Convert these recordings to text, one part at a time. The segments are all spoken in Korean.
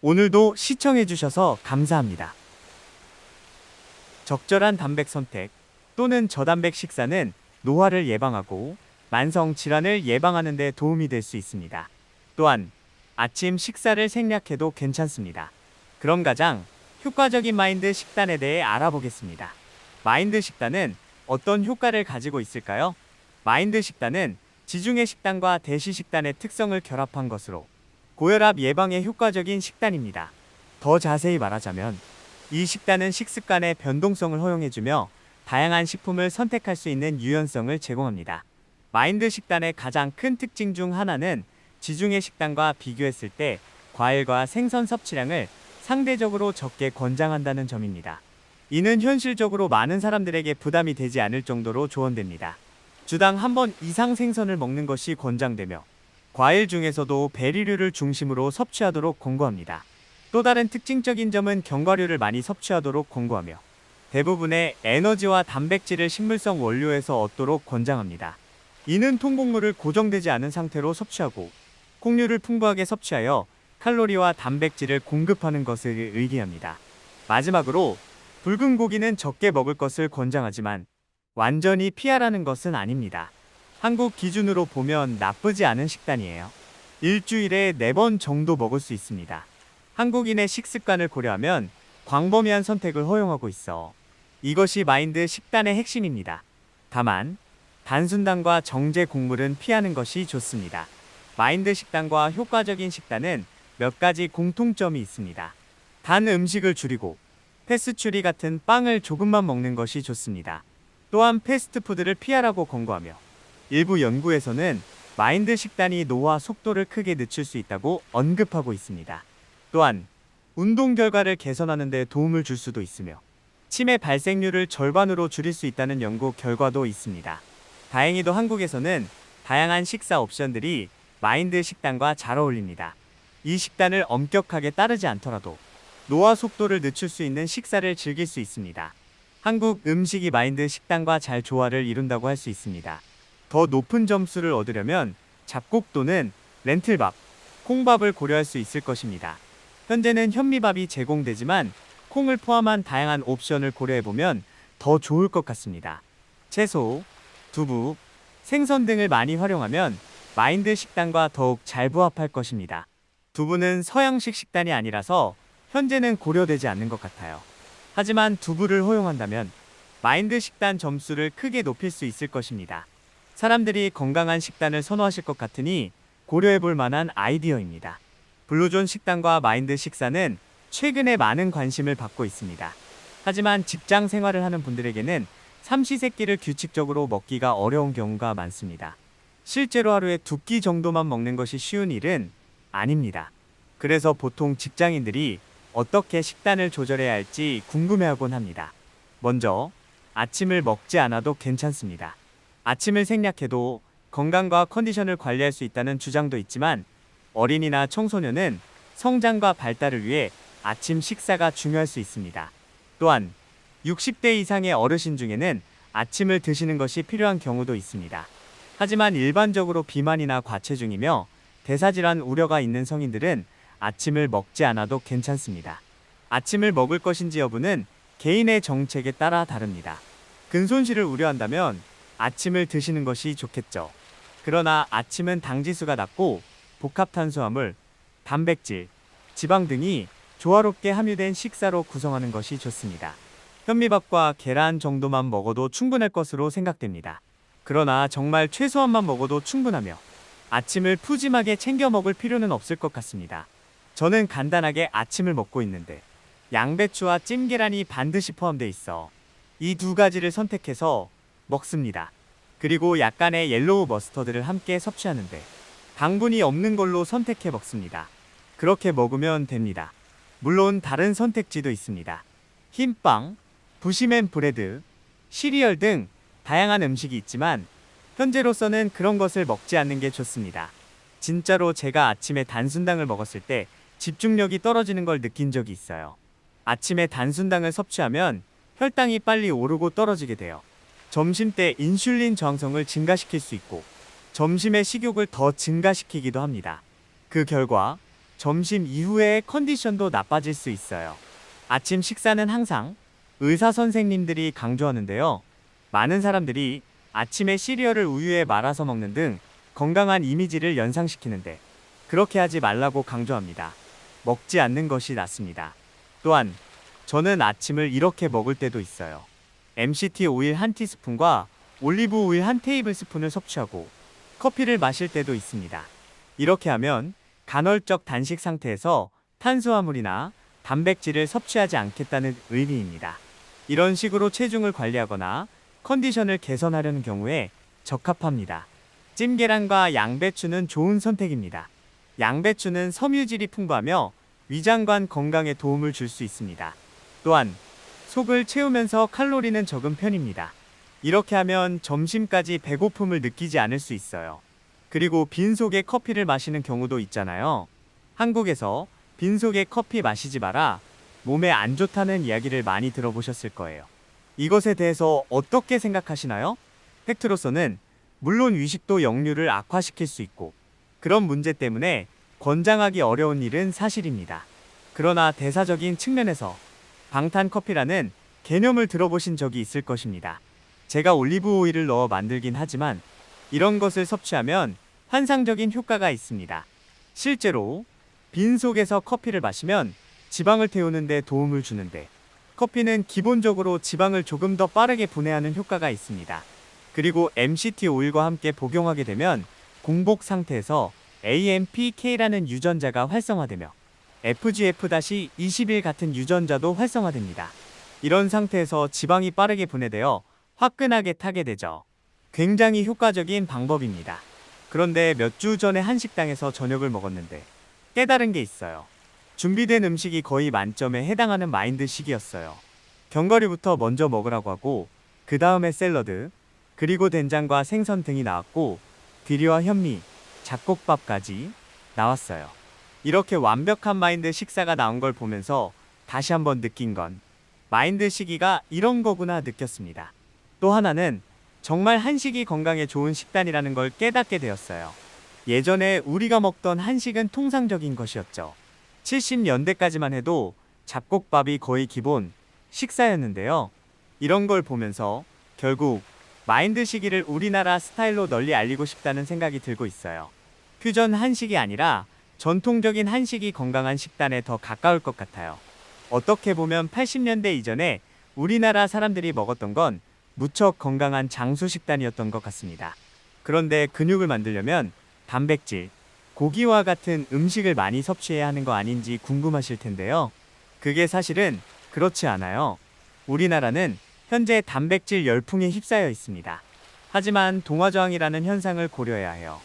오늘도 시청해주셔서 감사합니다. 적절한 단백 선택 또는 저단백 식사는 노화를 예방하고 만성 질환을 예방하는 데 도움이 될 수 있습니다. 또한 아침 식사를 생략해도 괜찮습니다. 그럼 가장 효과적인 마인드 식단에 대해 알아보겠습니다. 마인드 식단은 어떤 효과를 가지고 있을까요? 마인드 식단은 지중해 식단과 대시 식단의 특성을 결합한 것으로 고혈압 예방에 효과적인 식단입니다. 더 자세히 말하자면 이 식단은 식습관의 변동성을 허용해주며 다양한 식품을 선택할 수 있는 유연성을 제공합니다. 마인드 식단의 가장 큰 특징 중 하나는 지중해 식단과 비교했을 때 과일과 생선 섭취량을 상대적으로 적게 권장한다는 점입니다. 이는 현실적으로 많은 사람들에게 부담이 되지 않을 정도로 조언됩니다. 주당 한 번 이상 생선을 먹는 것이 권장되며 과일 중에서도 베리류를 중심으로 섭취하도록 권고합니다. 또 다른 특징적인 점은 견과류를 많이 섭취하도록 권고하며 대부분의 에너지와 단백질을 식물성 원료에서 얻도록 권장합니다. 이는 통곡물을 고정되지 않은 상태로 섭취하고 콩류를 풍부하게 섭취하여 칼로리와 단백질을 공급하는 것을 의미합니다. 마지막으로 붉은 고기는 적게 먹을 것을 권장하지만 완전히 피하라는 것은 아닙니다. 한국 기준으로 보면 나쁘지 않은 식단이에요. 일주일에 4번 정도 먹을 수 있습니다. 한국인의 식습관을 고려하면 광범위한 선택을 허용하고 있어 이것이 마인드 식단의 핵심입니다. 다만 단순당과 정제 곡물은 피하는 것이 좋습니다. 마인드 식단과 효과적인 식단은 몇 가지 공통점이 있습니다. 단 음식을 줄이고 패스츄리 같은 빵을 조금만 먹는 것이 좋습니다. 또한 패스트푸드를 피하라고 권고하며 일부 연구에서는 마인드 식단이 노화 속도를 크게 늦출 수 있다고 언급하고 있습니다. 또한 운동 결과를 개선하는 데 도움을 줄 수도 있으며 치매 발생률을 절반으로 줄일 수 있다는 연구 결과도 있습니다. 다행히도 한국에서는 다양한 식사 옵션들이 마인드 식단과 잘 어울립니다. 이 식단을 엄격하게 따르지 않더라도 노화 속도를 늦출 수 있는 식사를 즐길 수 있습니다. 한국 음식이 마인드 식단과 잘 조화를 이룬다고 할 수 있습니다. 더 높은 점수를 얻으려면 잡곡 또는 렌틀밥, 콩밥을 고려할 수 있을 것입니다. 현재는 현미밥이 제공되지만 콩을 포함한 다양한 옵션을 고려해보면 더 좋을 것 같습니다. 채소, 두부, 생선 등을 많이 활용하면 마인드 식단과 더욱 잘 부합할 것입니다. 두부는 서양식 식단이 아니라서 현재는 고려되지 않는 것 같아요. 하지만 두부를 허용한다면 마인드 식단 점수를 크게 높일 수 있을 것입니다. 사람들이 건강한 식단을 선호하실 것 같으니 고려해 볼 만한 아이디어입니다. 블루존 식단과 마인드 식사는 최근에 많은 관심을 받고 있습니다. 하지만 직장 생활을 하는 분들에게는 삼시세끼를 규칙적으로 먹기가 어려운 경우가 많습니다. 실제로 하루에 두 끼 정도만 먹는 것이 쉬운 일은 아닙니다. 그래서 보통 직장인들이 어떻게 식단을 조절해야 할지 궁금해하곤 합니다. 먼저 아침을 먹지 않아도 괜찮습니다. 아침을 생략해도 건강과 컨디션을 관리할 수 있다는 주장도 있지만 어린이나 청소년은 성장과 발달을 위해 아침 식사가 중요할 수 있습니다. 또한 60대 이상의 어르신 중에는 아침을 드시는 것이 필요한 경우도 있습니다. 하지만 일반적으로 비만이나 과체중이며 대사질환 우려가 있는 성인들은 아침을 먹지 않아도 괜찮습니다. 아침을 먹을 것인지 여부는 개인의 정책에 따라 다릅니다. 근손실을 우려한다면 아침을 드시는 것이 좋겠죠. 그러나 아침은 당지수가 낮고 복합탄수화물, 단백질, 지방 등이 조화롭게 함유된 식사로 구성하는 것이 좋습니다. 현미밥과 계란 정도만 먹어도 충분할 것으로 생각됩니다. 그러나 정말 최소한만 먹어도 충분하며 아침을 푸짐하게 챙겨 먹을 필요는 없을 것 같습니다. 저는 간단하게 아침을 먹고 있는데 양배추와 찜계란이 반드시 포함되어 있어 이 두 가지를 선택해서 먹습니다. 그리고 약간의 옐로우 머스터드를 함께 섭취하는데 당분이 없는 걸로 선택해 먹습니다. 그렇게 먹으면 됩니다. 물론 다른 선택지도 있습니다. 흰빵, 부시맨 브레드, 시리얼 등 다양한 음식이 있지만 현재로서는 그런 것을 먹지 않는 게 좋습니다. 진짜로 제가 아침에 단순당을 먹었을 때 집중력이 떨어지는 걸 느낀 적이 있어요. 아침에 단순당을 섭취하면 혈당이 빨리 오르고 떨어지게 돼요. 점심 때 인슐린 저항성을 증가시킬 수 있고 점심에 식욕을 더 증가시키기도 합니다. 그 결과 점심 이후에 컨디션도 나빠질 수 있어요. 아침 식사는 항상 의사 선생님들이 강조하는데요. 많은 사람들이 아침에 시리얼을 우유에 말아서 먹는 등 건강한 이미지를 연상시키는데 그렇게 하지 말라고 강조합니다. 먹지 않는 것이 낫습니다. 또한 저는 아침을 이렇게 먹을 때도 있어요. MCT 오일 한 티스푼과 올리브 오일 한 테이블 스푼을 섭취하고 커피를 마실 때도 있습니다. 이렇게 하면 간헐적 단식 상태에서 탄수화물이나 단백질을 섭취하지 않겠다는 의미입니다. 이런 식으로 체중을 관리하거나 컨디션을 개선하려는 경우에 적합합니다. 찜계란과 양배추는 좋은 선택입니다. 양배추는 섬유질이 풍부하며 위장관 건강에 도움을 줄 수 있습니다. 또한 속을 채우면서 칼로리는 적은 편입니다. 이렇게 하면 점심까지 배고픔을 느끼지 않을 수 있어요. 그리고 빈속에 커피를 마시는 경우도 있잖아요. 한국에서 빈속에 커피 마시지 마라. 몸에 안 좋다는 이야기를 많이 들어보셨을 거예요. 이것에 대해서 어떻게 생각하시나요? 팩트로서는 물론 위식도 역류를 악화시킬 수 있고 그런 문제 때문에 권장하기 어려운 일은 사실입니다. 그러나 대사적인 측면에서 방탄 커피라는 개념을 들어보신 적이 있을 것입니다. 제가 올리브 오일을 넣어 만들긴 하지만 이런 것을 섭취하면 환상적인 효과가 있습니다. 실제로 빈속에서 커피를 마시면 지방을 태우는 데 도움을 주는데 커피는 기본적으로 지방을 조금 더 빠르게 분해하는 효과가 있습니다. 그리고 MCT 오일과 함께 복용하게 되면 공복 상태에서 AMPK라는 유전자가 활성화되며 FGF-21 같은 유전자도 활성화됩니다. 이런 상태에서 지방이 빠르게 분해되어 화끈하게 타게 되죠. 굉장히 효과적인 방법입니다. 그런데 몇 주 전에 한 식당에서 저녁을 먹었는데 깨달은 게 있어요. 준비된 음식이 거의 만점에 해당하는 마인드식이었어요. 견과류부터 먼저 먹으라고 하고 그 다음에 샐러드, 그리고 된장과 생선 등이 나왔고 비리와 현미, 잡곡밥까지 나왔어요. 이렇게 완벽한 마인드 식사가 나온 걸 보면서 다시 한번 느낀 건 마인드 시기가 이런 거구나 느꼈습니다. 또 하나는 정말 한식이 건강에 좋은 식단이라는 걸 깨닫게 되었어요. 예전에 우리가 먹던 한식은 통상적인 것이었죠. 70년대까지만 해도 잡곡밥이 거의 기본 식사였는데요. 이런 걸 보면서 결국 마인드 시기를 우리나라 스타일로 널리 알리고 싶다는 생각이 들고 있어요. 퓨전 한식이 아니라 전통적인 한식이 건강한 식단에 더 가까울 것 같아요. 어떻게 보면 80년대 이전에 우리나라 사람들이 먹었던 건 무척 건강한 장수 식단이었던 것 같습니다. 그런데 근육을 만들려면 단백질, 고기와 같은 음식을 많이 섭취해야 하는 거 아닌지 궁금하실 텐데요. 그게 사실은 그렇지 않아요. 우리나라는 현재 단백질 열풍에 휩싸여 있습니다. 하지만 동화저항이라는 현상을 고려해야 해요.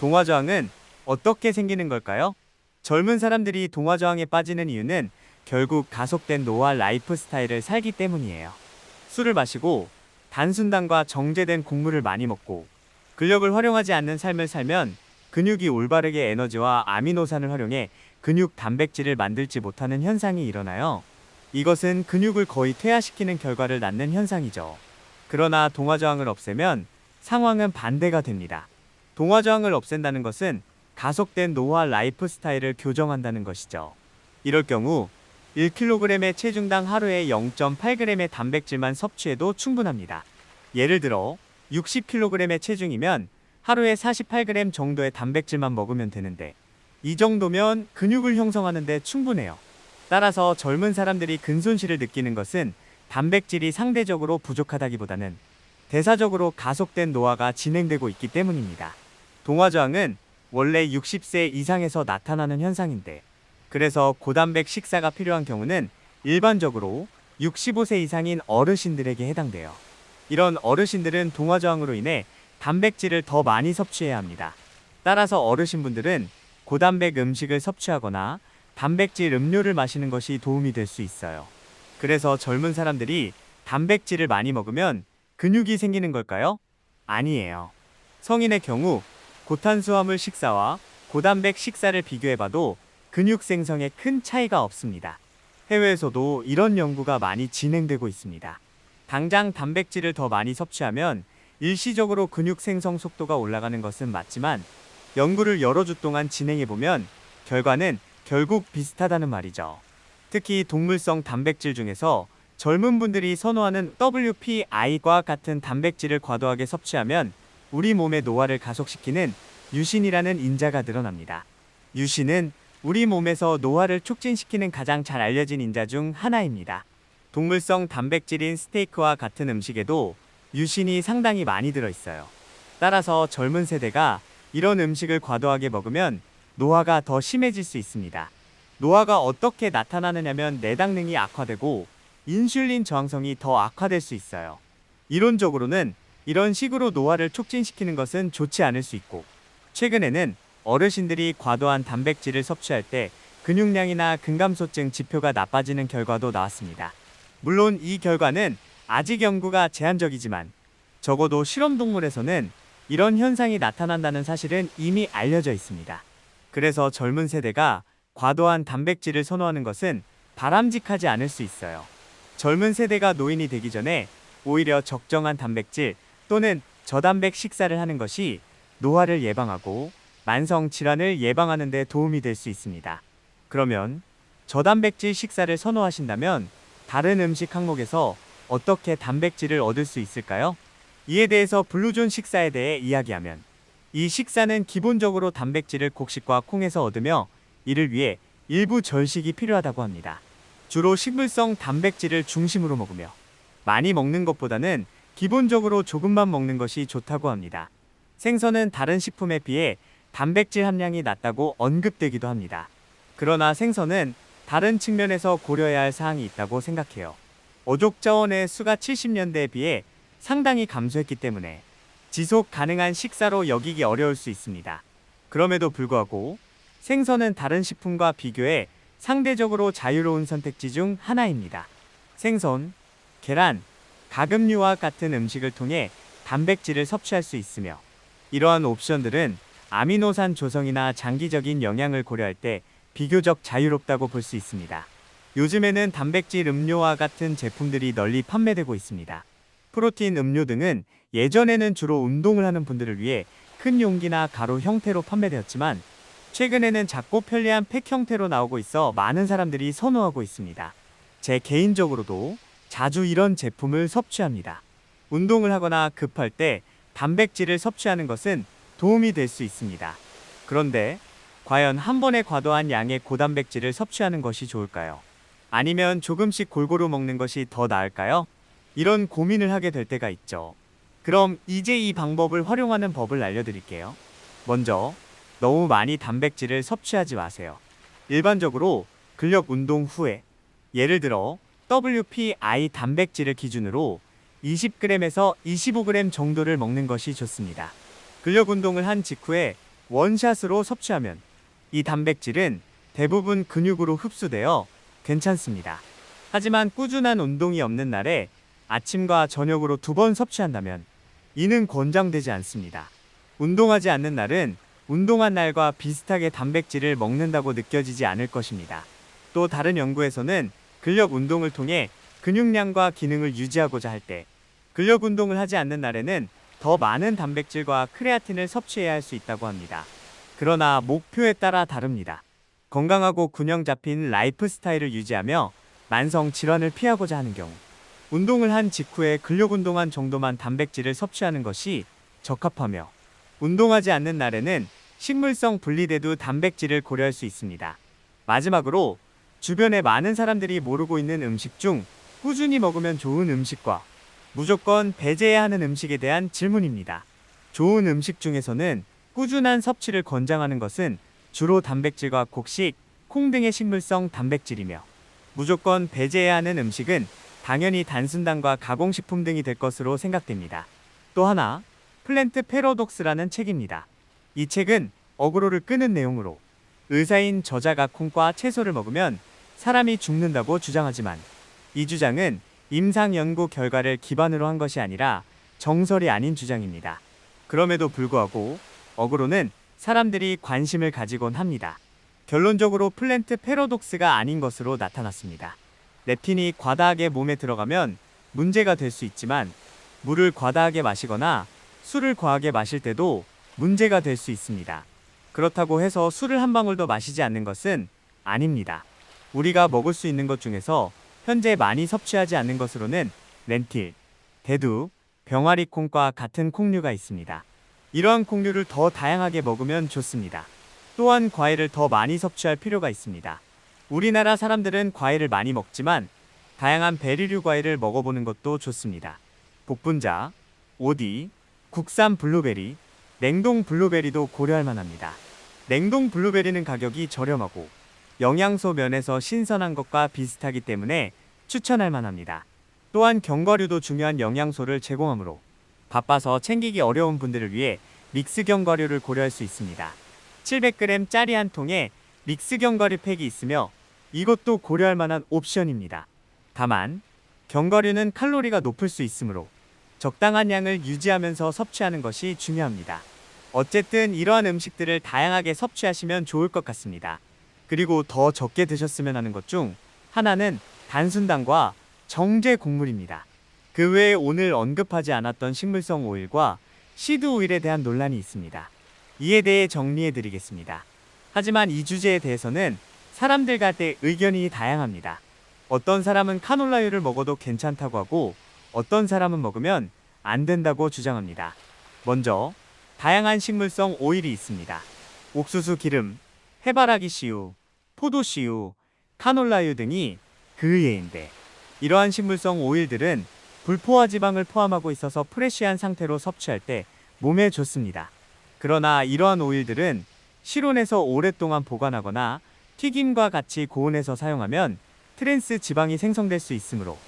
동화저항은 어떻게 생기는 걸까요? 젊은 사람들이 동화저항에 빠지는 이유는 결국 가속된 노화 라이프 스타일을 살기 때문이에요. 술을 마시고 단순당과 정제된 곡물을 많이 먹고 근력을 활용하지 않는 삶을 살면 근육이 올바르게 에너지와 아미노산을 활용해 근육 단백질을 만들지 못하는 현상이 일어나요. 이것은 근육을 거의 퇴화시키는 결과를 낳는 현상이죠. 그러나 동화저항을 없애면 상황은 반대가 됩니다. 동화저항을 없앤다는 것은 가속된 노화 라이프 스타일을 교정한다는 것이죠. 이럴 경우 1kg의 체중당 하루에 0.8g의 단백질만 섭취해도 충분합니다. 예를 들어 60kg의 체중이면 하루에 48g 정도의 단백질만 먹으면 되는데 이 정도면 근육을 형성하는데 충분해요. 따라서 젊은 사람들이 근손실을 느끼는 것은 단백질이 상대적으로 부족하다기보다는 대사적으로 가속된 노화가 진행되고 있기 때문입니다. 동화저항은 원래 60세 이상에서 나타나는 현상인데 그래서 고단백 식사가 필요한 경우는 일반적으로 65세 이상인 어르신들에게 해당돼요. 이런 어르신들은 동화저항으로 인해 단백질을 더 많이 섭취해야 합니다. 따라서 어르신분들은 고단백 음식을 섭취하거나 단백질 음료를 마시는 것이 도움이 될 수 있어요. 그래서 젊은 사람들이 단백질을 많이 먹으면 근육이 생기는 걸까요? 아니에요. 성인의 경우 고탄수화물 식사와 고단백 식사를 비교해봐도 근육 생성에 큰 차이가 없습니다. 해외에서도 이런 연구가 많이 진행되고 있습니다. 당장 단백질을 더 많이 섭취하면 일시적으로 근육 생성 속도가 올라가는 것은 맞지만 연구를 여러 주 동안 진행해보면 결과는 결국 비슷하다는 말이죠. 특히 동물성 단백질 중에서 젊은 분들이 선호하는 WPI과 같은 단백질을 과도하게 섭취하면 우리 몸의 노화를 가속시키는 유신이라는 인자가 늘어납니다. 유신은 우리 몸에서 노화를 촉진시키는 가장 잘 알려진 인자 중 하나입니다. 동물성 단백질인 스테이크와 같은 음식에도 유신이 상당히 많이 들어있어요. 따라서 젊은 세대가 이런 음식을 과도하게 먹으면 노화가 더 심해질 수 있습니다. 노화가 어떻게 나타나느냐면 내당능이 악화되고 인슐린 저항성이 더 악화될 수 있어요. 이론적으로는 이런 식으로 노화를 촉진시키는 것은 좋지 않을 수 있고 최근에는 어르신들이 과도한 단백질을 섭취할 때 근육량이나 근감소증 지표가 나빠지는 결과도 나왔습니다. 물론 이 결과는 아직 연구가 제한적이지만 적어도 실험 동물에서는 이런 현상이 나타난다는 사실은 이미 알려져 있습니다. 그래서 젊은 세대가 과도한 단백질을 선호하는 것은 바람직하지 않을 수 있어요. 젊은 세대가 노인이 되기 전에 오히려 적정한 단백질 또는 저단백 식사를 하는 것이 노화를 예방하고 만성 질환을 예방하는 데 도움이 될 수 있습니다. 그러면 저단백질 식사를 선호하신다면 다른 음식 항목에서 어떻게 단백질을 얻을 수 있을까요? 이에 대해서 블루존 식사에 대해 이야기하면 이 식사는 기본적으로 단백질을 곡식과 콩에서 얻으며 이를 위해 일부 절식이 필요하다고 합니다. 주로 식물성 단백질을 중심으로 먹으며 많이 먹는 것보다는 기본적으로 조금만 먹는 것이 좋다고 합니다. 생선은 다른 식품에 비해 단백질 함량이 낮다고 언급되기도 합니다. 그러나 생선은 다른 측면에서 고려해야 할 사항이 있다고 생각해요. 어족 자원의 수가 70년대에 비해 상당히 감소했기 때문에 지속 가능한 식사로 여기기 어려울 수 있습니다. 그럼에도 불구하고 생선은 다른 식품과 비교해 상대적으로 자유로운 선택지 중 하나입니다. 생선, 계란, 가금류와 같은 음식을 통해 단백질을 섭취할 수 있으며 이러한 옵션들은 아미노산 조성이나 장기적인 영향을 고려할 때 비교적 자유롭다고 볼 수 있습니다. 요즘에는 단백질 음료와 같은 제품들이 널리 판매되고 있습니다. 프로틴 음료 등은 예전에는 주로 운동을 하는 분들을 위해 큰 용기나 가루 형태로 판매되었지만 최근에는 작고 편리한 팩 형태로 나오고 있어 많은 사람들이 선호하고 있습니다. 제 개인적으로도 자주 이런 제품을 섭취합니다. 운동을 하거나 급할 때 단백질을 섭취하는 것은 도움이 될 수 있습니다. 그런데 과연 한 번에 과도한 양의 고단백질을 섭취하는 것이 좋을까요? 아니면 조금씩 골고루 먹는 것이 더 나을까요? 이런 고민을 하게 될 때가 있죠. 그럼 이제 이 방법을 활용하는 법을 알려드릴게요. 먼저, 너무 많이 단백질을 섭취하지 마세요. 일반적으로 근력 운동 후에, 예를 들어 WPI 단백질을 기준으로 20g에서 25g 정도를 먹는 것이 좋습니다. 근력 운동을 한 직후에 원샷으로 섭취하면 이 단백질은 대부분 근육으로 흡수되어 괜찮습니다. 하지만 꾸준한 운동이 없는 날에 아침과 저녁으로 두 번 섭취한다면 이는 권장되지 않습니다. 운동하지 않는 날은 운동한 날과 비슷하게 단백질을 먹는다고 느껴지지 않을 것입니다. 또 다른 연구에서는 근력 운동을 통해 근육량과 기능을 유지하고자 할 때 근력 운동을 하지 않는 날에는 더 많은 단백질과 크레아틴을 섭취해야 할 수 있다고 합니다. 그러나 목표에 따라 다릅니다. 건강하고 균형 잡힌 라이프 스타일을 유지하며 만성 질환을 피하고자 하는 경우 운동을 한 직후에 근력 운동한 정도만 단백질을 섭취하는 것이 적합하며 운동하지 않는 날에는 식물성 분리대도 단백질을 고려할 수 있습니다. 마지막으로 주변에 많은 사람들이 모르고 있는 음식 중 꾸준히 먹으면 좋은 음식과 무조건 배제해야 하는 음식에 대한 질문입니다. 좋은 음식 중에서는 꾸준한 섭취를 권장하는 것은 주로 단백질과 곡식, 콩 등의 식물성 단백질이며 무조건 배제해야 하는 음식은 당연히 단순당과 가공식품 등이 될 것으로 생각됩니다. 또 하나, 플랜트 패러독스라는 책입니다. 이 책은 어그로를 끄는 내용으로 의사인 저자가 콩과 채소를 먹으면 사람이 죽는다고 주장하지만 이 주장은 임상 연구 결과를 기반으로 한 것이 아니라 정설이 아닌 주장입니다. 그럼에도 불구하고 어그로는 사람들이 관심을 가지곤 합니다. 결론적으로 플랜트 패러독스가 아닌 것으로 나타났습니다. 렙틴이 과다하게 몸에 들어가면 문제가 될 수 있지만 물을 과다하게 마시거나 술을 과하게 마실 때도 문제가 될 수 있습니다. 그렇다고 해서 술을 한 방울도 마시지 않는 것은 아닙니다. 우리가 먹을 수 있는 것 중에서 현재 많이 섭취하지 않는 것으로는 렌틸, 대두, 병아리 콩과 같은 콩류가 있습니다. 이러한 콩류를 더 다양하게 먹으면 좋습니다. 또한 과일을 더 많이 섭취할 필요가 있습니다. 우리나라 사람들은 과일을 많이 먹지만 다양한 베리류 과일을 먹어보는 것도 좋습니다. 복분자, 오디, 국산 블루베리, 냉동 블루베리도 고려할 만합니다. 냉동 블루베리는 가격이 저렴하고 영양소 면에서 신선한 것과 비슷하기 때문에 추천할 만합니다. 또한 견과류도 중요한 영양소를 제공하므로 바빠서 챙기기 어려운 분들을 위해 믹스 견과류를 고려할 수 있습니다. 700g 짜리 한 통에 믹스 견과류 팩이 있으며 이것도 고려할 만한 옵션입니다. 다만 견과류는 칼로리가 높을 수 있으므로 적당한 양을 유지하면서 섭취하는 것이 중요합니다. 어쨌든 이러한 음식들을 다양하게 섭취하시면 좋을 것 같습니다. 그리고 더 적게 드셨으면 하는 것 중 하나는 단순당과 정제 곡물입니다. 그 외에 오늘 언급하지 않았던 식물성 오일과 시드 오일에 대한 논란이 있습니다. 이에 대해 정리해 드리겠습니다. 하지만 이 주제에 대해서는 사람들 간의 의견이 다양합니다. 어떤 사람은 카놀라유를 먹어도 괜찮다고 하고 어떤 사람은 먹으면 안 된다고 주장합니다. 먼저 다양한 식물성 오일이 있습니다. 옥수수 기름, 해바라기 씨유, 포도 씨유, 카놀라유 등이 그 예인데 이러한 식물성 오일들은 불포화 지방을 포함하고 있어서 프레쉬한 상태로 섭취할 때 몸에 좋습니다. 그러나 이러한 오일들은 실온에서 오랫동안 보관하거나 튀김과 같이 고온에서 사용하면 트랜스 지방이 생성될 수 있으므로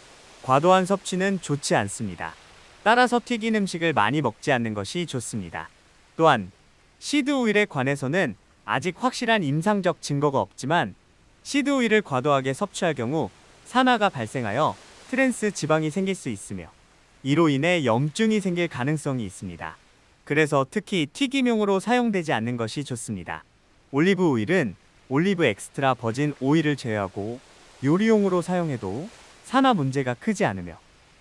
과도한 섭취는 좋지 않습니다. 따라서 튀긴 음식을 많이 먹지 않는 것이 좋습니다. 또한 시드 오일에 관해서는 아직 확실한 임상적 증거가 없지만 시드 오일을 과도하게 섭취할 경우 산화가 발생하여 트랜스 지방이 생길 수 있으며 이로 인해 염증이 생길 가능성이 있습니다. 그래서 특히 튀김용으로 사용되지 않는 것이 좋습니다. 올리브 오일은 올리브 엑스트라 버진 오일을 제외하고 요리용으로 사용해도 산화 문제가 크지 않으며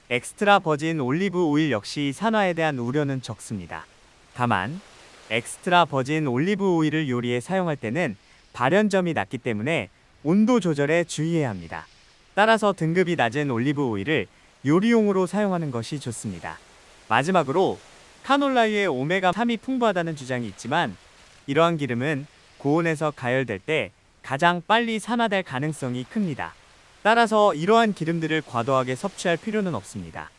엑스트라 버진 올리브 오일 역시 산화에 대한 우려는 적습니다. 다만 엑스트라 버진 올리브 오일을 요리에 사용할 때는 발연점이 낮기 때문에 온도 조절에 주의해야 합니다. 따라서 등급이 낮은 올리브 오일을 요리용으로 사용하는 것이 좋습니다. 마지막으로 카놀라유에 오메가3이 풍부하다는 주장이 있지만 이러한 기름은 고온에서 가열될 때 가장 빨리 산화될 가능성이 큽니다. 따라서 이러한 기름들을 과도하게 섭취할 필요는 없습니다.